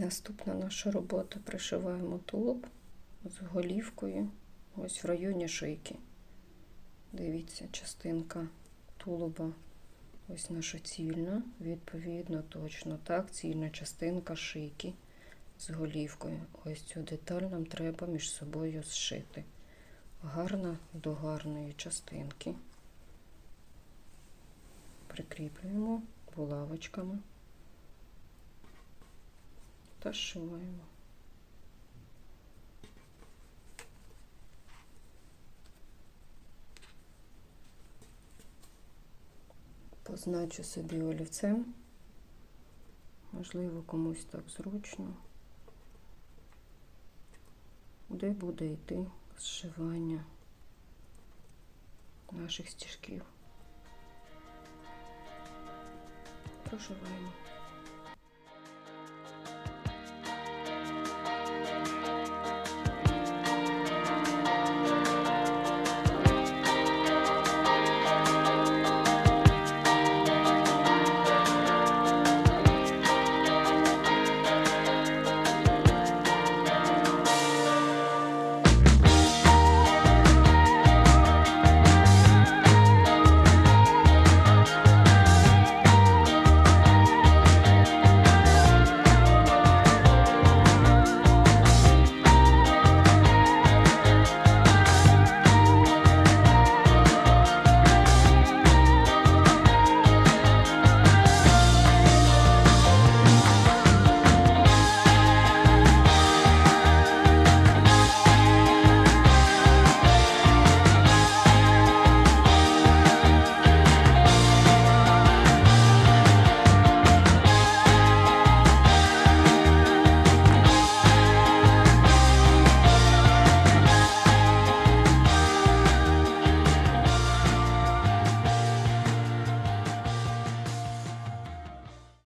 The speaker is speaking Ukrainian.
Наступна наша робота пришиваємо тулуб з голівкою ось в районі шийки. Дивіться, частинка тулуба ось наша цільна, відповідно, точно так, цільна частинка шийки з голівкою. Ось цю деталь нам треба між собою зшити. Гарна до гарної частинки. Прикріплюємо булавочками та зшиваємо. Позначу собі олівцем. Можливо, комусь так зручно. Де буде йти зшивання наших стіжків. Прошиваємо.